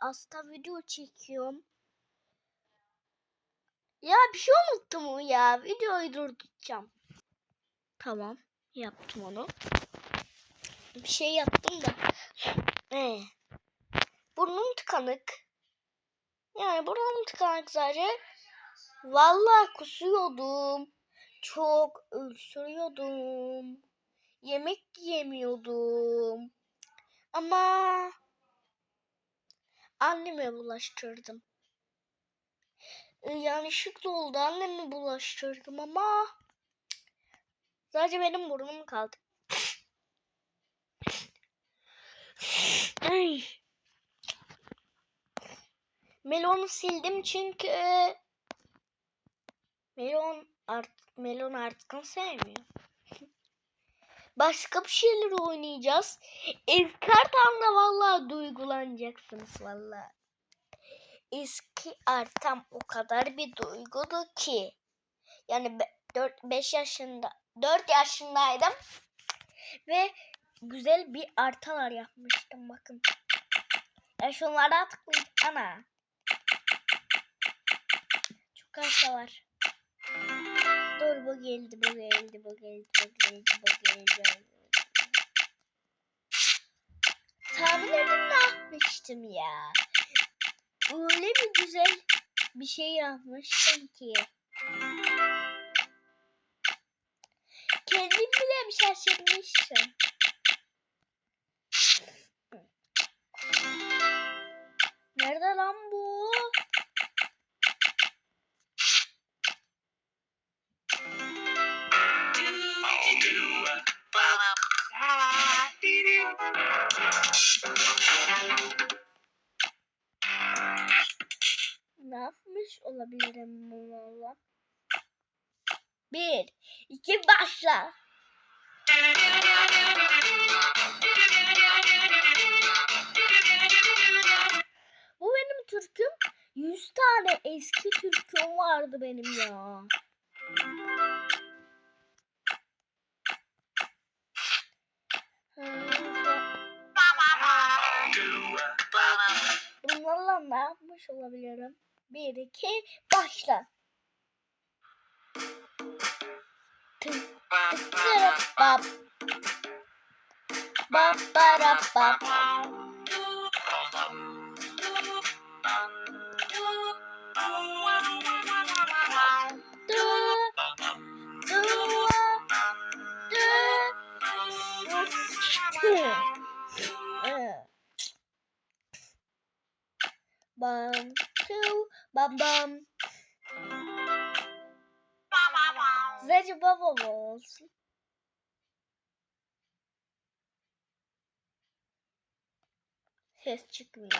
Aslında video çekiyorum. Ya bir şey unuttum ya. Videoyu durduracağım. Tamam. Yaptım onu. Bir şey yaptım da. Ee, burnum tıkanık. Yani burnum tıkanık sadece. Vallahi kusuyordum. Çok öksürüyordum. Yemek yemiyordum. Ama anneme bulaştırdım. Yanlışlıkla oldu. Anneme bulaştırdım ama sadece benim burnum kaldı. Ay. Melonu sildim çünkü Melon artık Melon artık sevmiyor. Başka bir şeyler oynayacağız. Eski artamda vallahi duygulanacaksınız vallahi. Eski artam o kadar bir duygudu ki. Yani 4 5 yaşında 4 yaşındaydım ve güzel bir artalar yapmıştım bakın. Ya şunlara tıklayın. Ana. Çok arta var. Dur bu geldi, bu geldi, bu geldi, bu geldi, bu geldi. Tahmin edin ne yapmıştım ya. Öyle bir güzel bir şey yapmıştım ki. Kendim bile bir şaşırmıştım. Ne yapmış olabilirim valla? Bir, iki, başla. Bu benim türküm. Yüz tane eski türküm vardı benim ya. Bunlarla ne yapmış olabilirim? Bir, iki, başla. Tın, tırıp, bap. Bap, barap, bap. Ses çıkmıyor.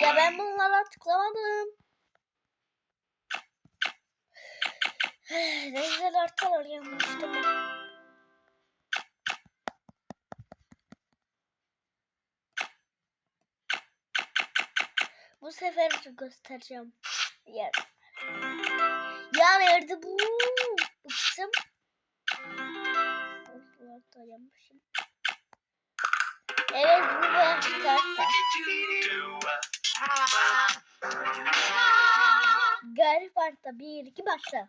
Ya ben bunlara tıklamadım. ne güzel artalar yanmıştım. Bu sefer göstereceğim. Ya, ya nerede bu? Bu kısım. Ortalarda yanmışım. Evet bu arta. Garip arta. Bir, iki, başla.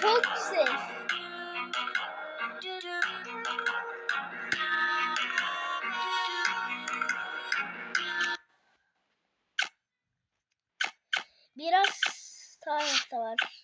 Çok güzel. Biraz tarihte var.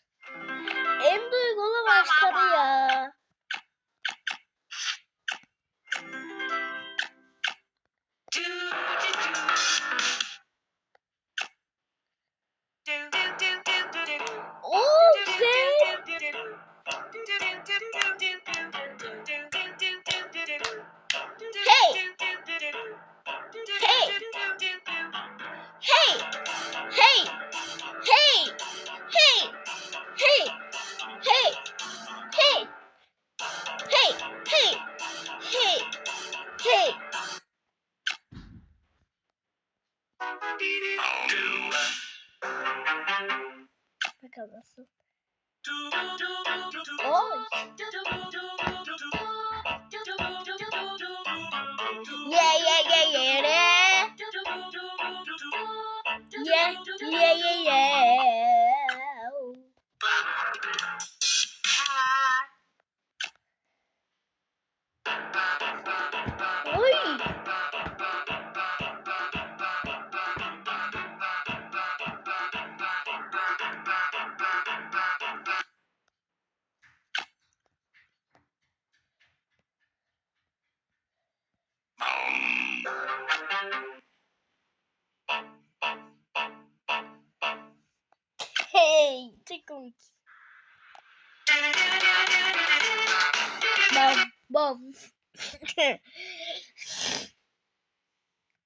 yeah, yeah. Komik. Bam bam.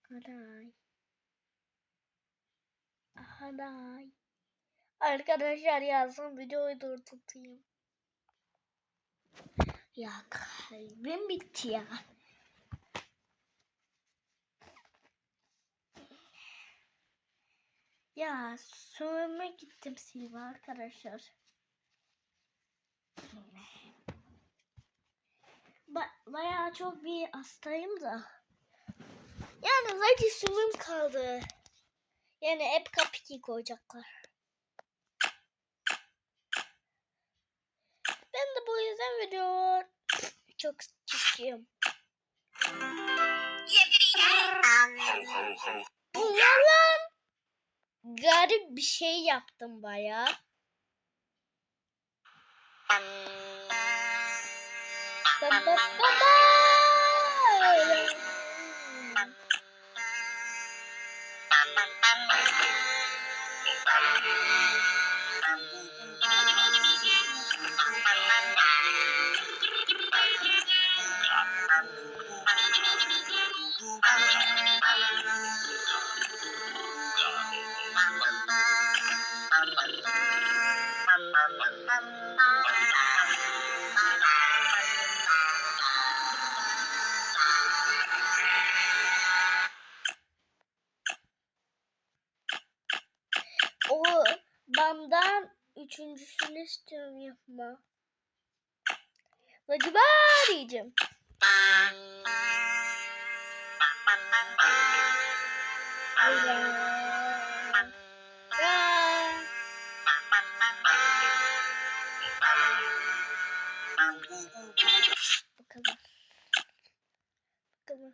Haday. Haday. Arkadaşlar yazsam videoyu durdurtayım. Ya kalbim bitti ya. Ya sövme gittim Silva arkadaşlar. Ba bayağı çok bir hastayım da. Yani sadece sümüm kaldı. Yani hep kapiki koyacaklar. Ben de bu yüzden video çok çekiyorum. Ho, ho, ho. Bu ne lan? Garip bir şey yaptım bayağı. Ba ba ba ba. O üçüncüsünü istiyorum yapma. Acaba diyeceğim. Bu kadar. Bu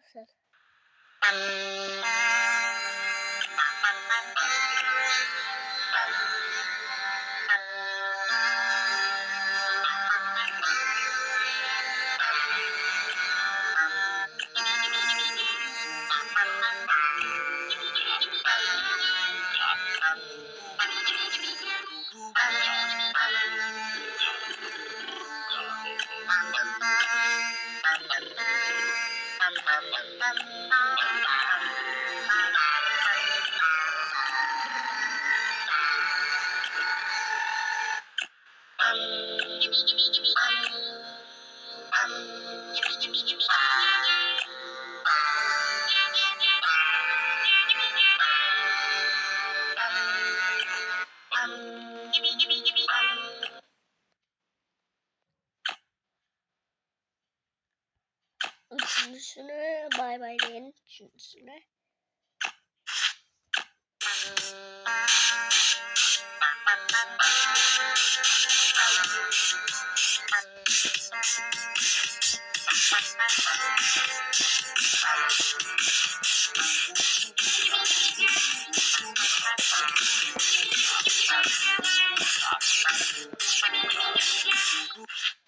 üçüncüsünü bay bay diyelim üçüncüsünü. Thank you.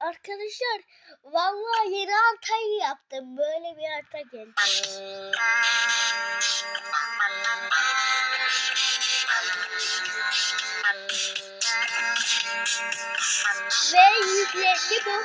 Arkadaşlar vallahi yeni haritayı yaptım. Böyle bir harita geldi. Ve yüklendi bu.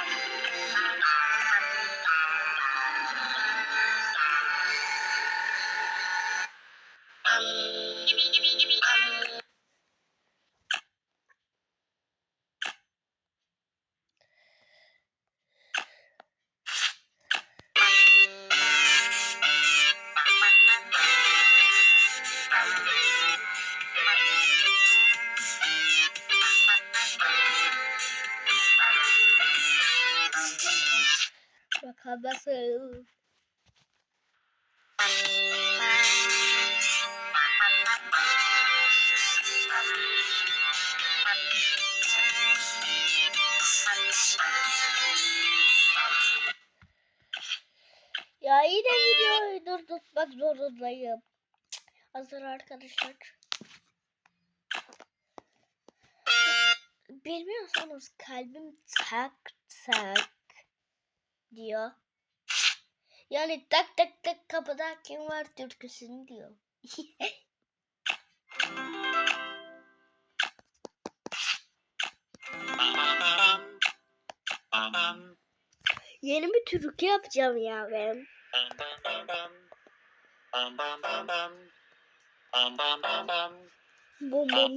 Nasıl. Ya yine videoyu durdurmak zorundayım. Hazır arkadaşlar. Bilmiyorsanız kalbim tak tak diyor. Yani tak tak tak kapıda kim var türküsünü diyor. Yeni bir türkü yapacağım ya ben. Bum bum bum bum. Ne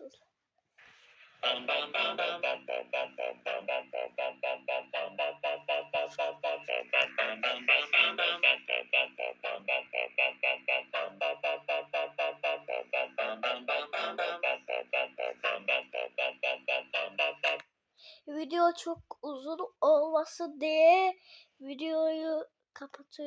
sanıyorsunuz? Video çok uzun olmasın diye videoyu kapatıyorum.